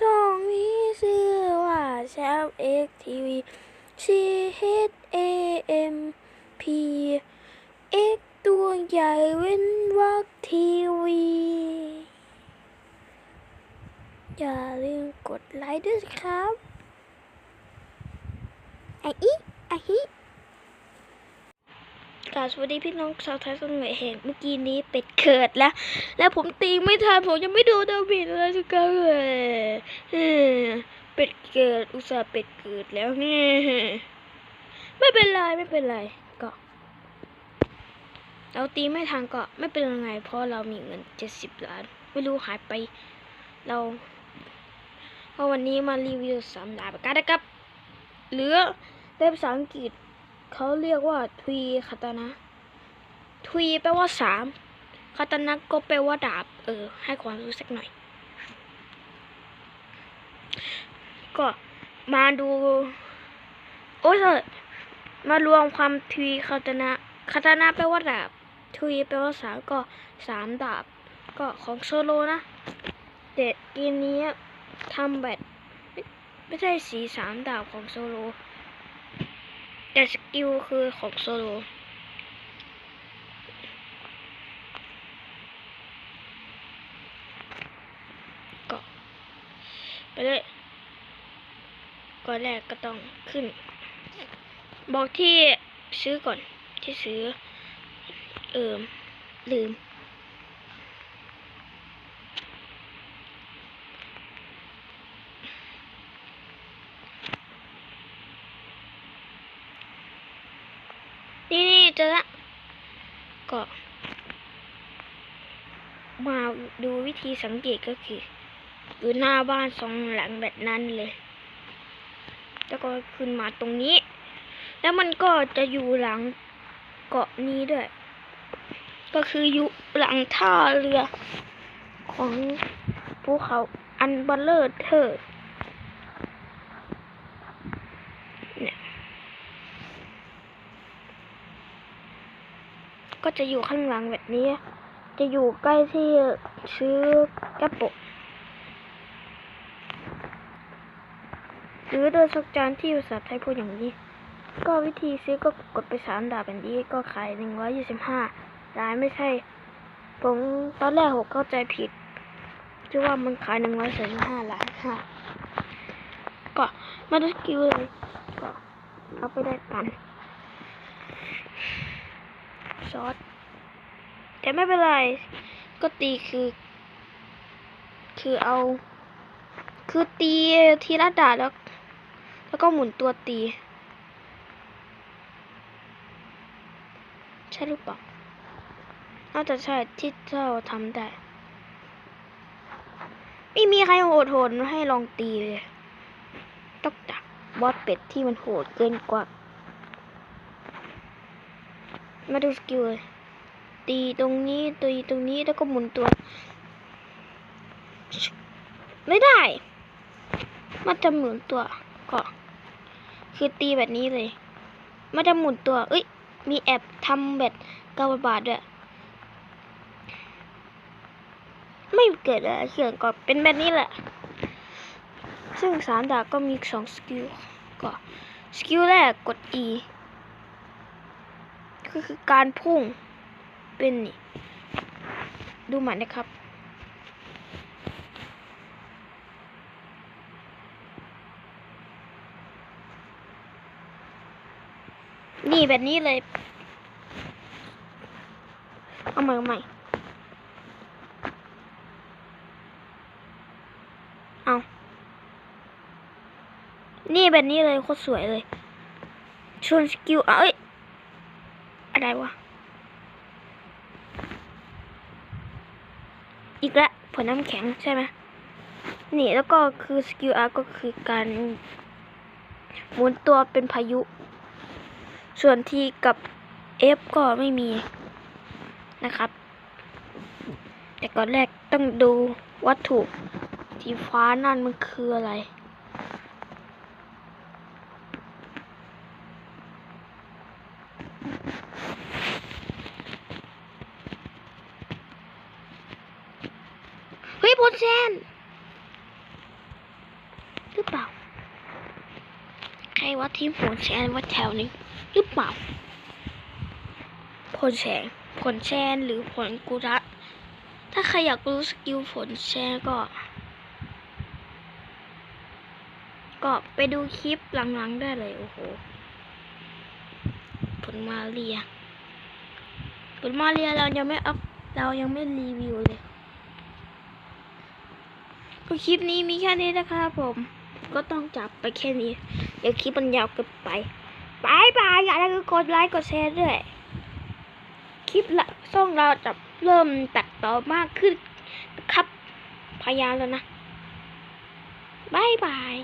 ช่องนี้ชื่อว่าแชมป์เอ็กทีวี C H A M P X ตัวใหญ่เว้นวรรคทีวี อย่าลืมกดไลค์ด้วยครับไออีไอฮิาบสวัสดีพี่น้องชาวไทยสมัยเห็นเมื่อกี้นี้เป็ดเกิดแล้ว แล้วผมตีไม่ทันผมยังไม่ดูดาวิดเลยสักครั้งเลยเป็ดเกิดอุตส่าห์เป็ดเกิดแล้วเนี่ยไม่เป็นไรไม่เป็นไรก็เราตีไม่ทันก็ไม่เป็นไรเพราะเรามีเงินเจ็ดสิบล้าน ไม่รู้หายไป เราเพราะวันนี้มารีวิวสามดาบกันนะครับหรือในภาษาอังกฤษ เขาเรียกว่าทวีคาตานะทวีแปลว่าสามคาตานะก็แปลว่าดาบ เออ ให้ความรู้สักหน่อย ก็มาดู โอ้ยเถอมารวมความทวีคาตานะคาตานะแปลว่าดาบทวีแปลว่าสามก็สามดาบ ก็ของโซโลนะ เด็ดเกมนี้ทำแบบไม่ใช่สีสามดาบของโซโล แต่สกิลคือของโซโลก็ไปเลยก่อนแรกก็ต้องขึ้น บอกที่ซื้อก่อนที่ซื้อ เออลืม จอละก็มาดูวิธีสังเกตก็คืออยู่หน้าบ้านสองหลังแบบนั้นเลย แล้วก็ขึ้นมาตรงนี้ แล้วมันก็จะอยู่หลังเกาะนี้ด้วย ก็คืออยู่หลังท่าเรือของภูเขาอันเบลเลอร์เธอร์เนี่ย ก็จะอยู่ข้างหลังแบบนี้ จะอยู่ใกล้ที่ซื้อกระปุกหรือโดยสักจานที่ภาษาไทยพูดอย่างนี้ ก็วิธีซื้อก็กดไปสามดาบแบบนี้ก็ขายหนึ่งร้อยยี่สิบห้าร้านไม่ใช่ ผมตอนแรกผมเข้าใจผิดคิดว่ามันขายหนึ่งร้อยสี่สิบห้าล้านค่ะก็มาดูสกิลเลยก็เอาไปได้กัน ซอสแต่ไม่เป็นไร ก็ตีคือ คือเอา คือตีทีละดาแล้ว แล้วก็หมุนตัวตี ใช่หรือเปล่าน่าจะใช่ที่เราทำได้ ไม่มีใครโหดโหดให้ลองตีเลยต้องดักบอสเป็ดที่มันโหดเกินกว่า มาดูสกิลเลยตีตรงนี้ตีตรงนี้แล้วก็หมุนตัว ไม่ได้ มันจะหมุนตัวก็คือตีแบบนี้เลย มันจะหมุนตัว เอ้ย มีแอบทำแบบกาบาทด้วย ไม่เกิดอะไรเขื่อนก็เป็นแบบนี้แหละ ซึ่งสามดาบก็มีสองสกิลก็สกิลแรกกด E ก็คือการพุ่งเป็นนี่ดูหมันนะครับ นี่แบบนี้เลย เอาใหม่เอาใหม่เอานี่แบบนี้เลยโคตรสวยเลยชวนสกิลเอาเอ้ย อะไรวะ อีกแล้วผลน้ำแข็งใช่ไหมนี่แล้วก็คือสกิลอาร์ก็คือการหมุนตัวเป็นพายุ ส่วนที่กับ F ก็ไม่มีนะครับ แต่ก่อนแรกต้องดูวัตถุที่ฟ้านั่นมันคืออะไร เฮ้ยพลแซนหรือเปล่า ใครว่าทีมผลแชนว่าแถวนี้ หรือเปล่าผลแชนผลแชนหรือผลกุระ ถ้าใครอยากรู้สกิลผลแชนก็ ก็ไปดูคลิปหลังๆได้เลยโอ้โหผลมาเรียผลมาเรียเรายังไม่อัพเรายังไม่รีวิวเลย คลิปนี้มีแค่นี้นะครับผม ก็ต้องจับไปแค่นี้ เดี๋ยวคลิปมันยาวเกินไปบายบายอย่าลืมกดไลค์กดแชร์ด้วย คลิปละช่องเราจะเริ่มตัดต่อมากขึ้นนะครับ พยายามแล้วนะบายบาย